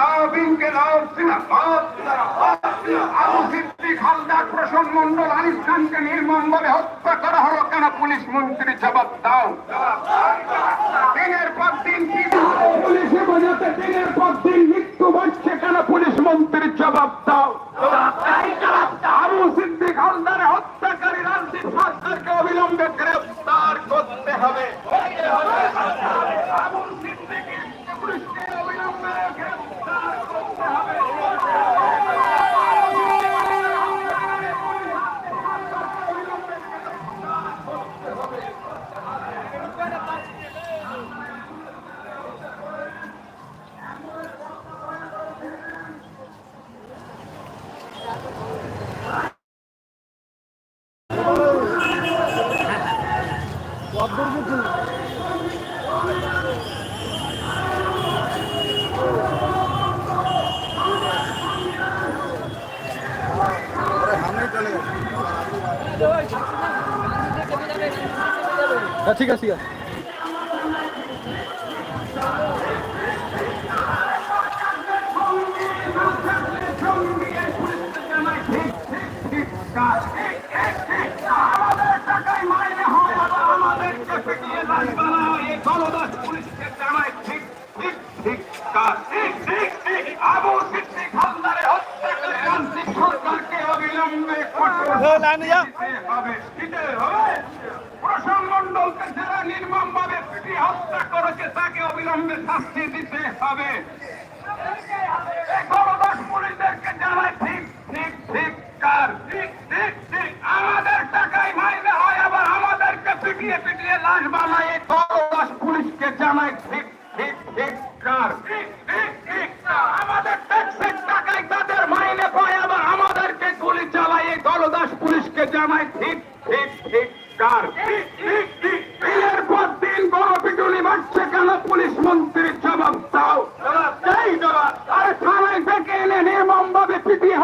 ইনকিলাব ইনকিলাব মন্ডল আনিস খানকে নির্মমভাবে হত্যা করা হলো কেন? পুলিশ মন্ত্রী জবাব দাও। দিনের পর দিন পুলিশে বোঝাতে দিনের পর দিন মৃত্যু বসছে কেন পুলিশ মন্ত্রী জবাব দাও আবু সিদ্দিক হালদারে হত্যাকারী রাজদীপ সরকারকে অবিলম্বে গ্রেফতার করতে হবে আবু সিদ্দিকের পুলিশকে অবিলম্বে গ্রেফতার করতে হবে হ্যাঁ ঠিক আছে ঠিক আছে। কার ঠিক ঠিক ঠিক আমাদের টাকায় মাইনে হয় আবার আমাদেরকে পিটিয়ে পিটিয়ে লাশ বানায় এই দলদাস পুলিশকে জানাই ঠিক ঠিক ঠিক কার ঠিক ঠিক ঠিক কার। আমাদের ট্যাক্সের টাকায় তাদের মাইনে পায় আবার আমাদেরকে গুলি চালায় এই দলদাস জানাই ঠিক ঠিক ঠিক কার দিনের দিন গণপিটুনি বাড়ছে কেন পুলিশ মন্ত্রীর জবাব দাও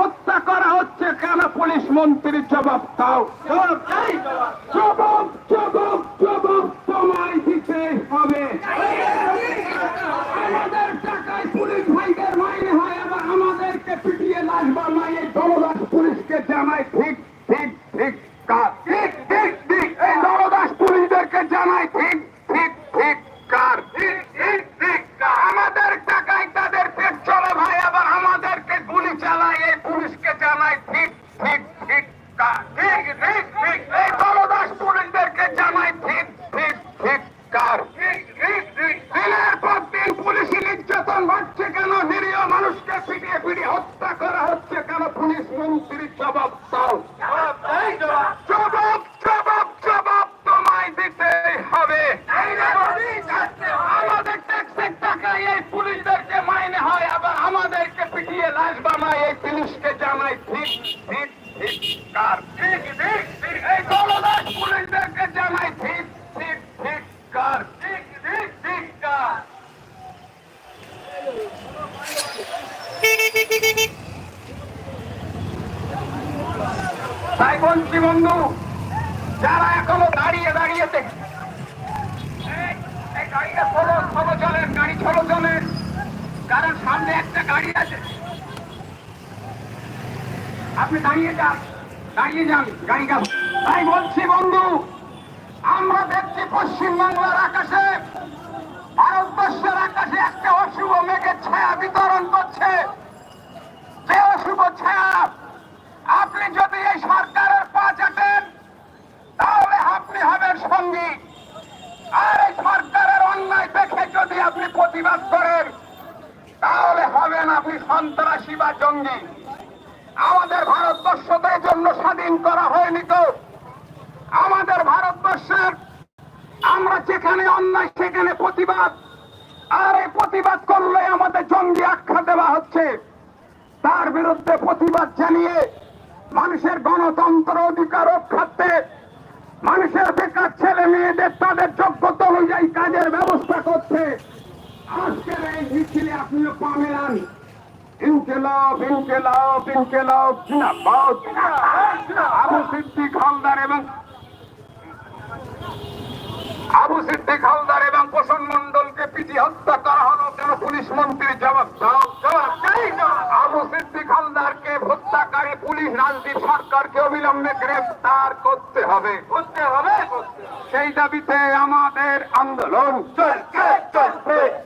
হত্যা করা হচ্ছে কেন পুলিশ মন্ত্রীর জবাব দাও জবাব জবাব জবাব তোমায় দিতে হবে। আমাদের টাকায় পুলিশ ভাইদের মাইনে হয়, আবার আমাদেরকে পিটিয়ে লাশ এই দলদাস পুলিশকে ঠিক ঠিক ঠিক কার ঠিক ঠিক ঠিক এই দলদাস পুলিশদেরকে জানায় ঠিক ঠিক ঠিক কার ঠিক ঠিক ঠিক কার। আমাদের টাকায় তাদের পেট চলে ভাই আবার আমাদেরকে গুলি চালায় এই পুলিশকে জানায় ঠিক ঠিক ঠিক কার ঠিক ঠিক ঠিক এই দলদাস পুলিশদেরকে জানায় ঠিক ঠিক ঠিক কার ঠিক ঠিক ঠিক দিনের পর দিন পুলিশি নির্যাতন বাড়ছে কেন নিরীহ মানুষকে পিটিয়ে পিটিয়ে হত্যা করা হচ্ছে কেন পুলিশ মন্ত্রীর জবাব দাও জবাব জবাব জবাব তোমায় দিতে হবে আমাদের ট্যাক্সের টাকায় এই পুলিশদেরকে মাইনে হয় আবার আমাদেরকে বানায় এই পুলিশকে জানায় ঠিক ঠিক ঠিক, কার? ঠিক ঠিক ঠিক, এই দলদাস পুলিশদেরকে জানায় ঠিক ঠিক ঠিক, কার? ঠিক ঠিক ঠিক, কার? তাই বন্ধু, যারা এখনও দাঁড়িয়ে দাঁড়িয়ে দেখ এই- এই গাড়িটা ছোলো ছোলো চলেন, গাড়ি ছোলো চলেন। কারণ সামনে একটা গাড়ি আছে। আপনি দাঁড়িয়ে যান দাঁড়িয়ে যান গাড়িটা তাই বলছি, বন্ধু, আমরা দেখছি পশ্চিমবাংলার আকাশে, ভারতবর্ষের আকাশে একটা অশুভ মেঘের ছায়া বিতরণ করছে। যে অশুভ ছায়া আপনি আমাদের ভারতবর্ষ জন্য স্বাধীন করা হয়নি তো। আমাদের ভারতবর্ষের আমরা যেখানে অন্যায়, সেখানে প্রতিবাদ। আর এই প্রতিবাদ করলে আমাদের জঙ্গি আখ্যা দেওয়া হচ্ছে। তার বিরুদ্ধে প্রতিবাদ জানিয়ে মানুষের গণতন্ত্র অধিকার রক্ষার্থে মানুষের বেকার ছেলে মেয়েদের তাদের যোগ্যতা অনুযায়ী কাজের ব্যবস্থা করছে। আজকের এই মিছিলে আপনিও পা মেলান ইনকেলাব ইনকেলাব ইনকেলাব। জিন্দাবাদ। আবু সিদ্দিক হালদার এবং আবু সিদ্দিক হালদার এবং পোষণ মন্ডলকে পিটি হত্যা করা হলো কেন পুলিশ মন্ত্রী জবাব দাও। আবু সিদ্দিক হালদারকে হত্যাকারী পুলিশ রাজদীপ সরকারকে অবিলম্বে গ্রেফতার করতে হবে। করতে হবে? সেই দাবিতে আমাদের আন্দোলন চলছে চলছে।